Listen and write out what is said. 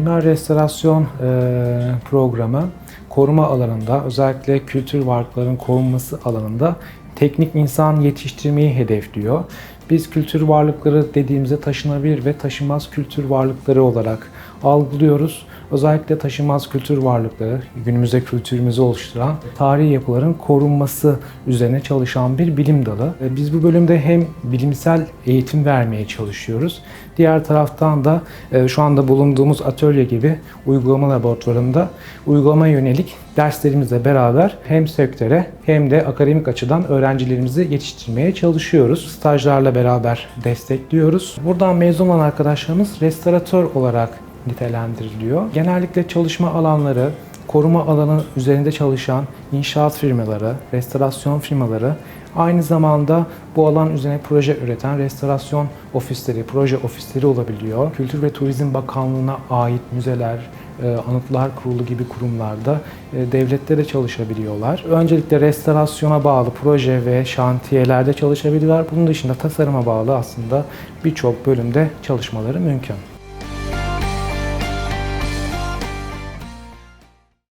imar restorasyon e, programı koruma alanında özellikle kültür varlıkların korunması alanında teknik insan yetiştirmeyi hedefliyor. Biz kültür varlıkları dediğimizde taşınabilir ve taşınmaz kültür varlıkları olarak algılıyoruz. Özellikle taşınmaz kültür varlıkları, günümüzde kültürümüzü oluşturan tarihi yapıların korunması üzerine çalışan bir bilim dalı. E, Biz bu bölümde hem bilimsel eğitim vermeye çalışıyoruz. Diğer taraftan da e, şu anda bulunduğumuz atölye gibi uygulama laboratuvarında uygulama yönelik derslerimizle beraber hem sektöre hem de akademik açıdan öğrencilerimizi yetiştirmeye çalışıyoruz. Stajlarla beraber destekliyoruz. Buradan mezun olan arkadaşlarımız restoratör olarak nitelendiriliyor. Genellikle çalışma alanları, koruma alanı üzerinde çalışan inşaat firmaları, restorasyon firmaları, aynı zamanda bu alan üzerine proje üreten restorasyon ofisleri, proje ofisleri olabiliyor. Kültür ve Turizm Bakanlığı'na ait müzeler, Anıtlar Kurulu gibi kurumlarda e, devlette de çalışabiliyorlar. Öncelikle restorasyona bağlı proje ve şantiyelerde çalışabiliyorlar. Bunun dışında tasarıma bağlı aslında birçok bölümde çalışmaları mümkün.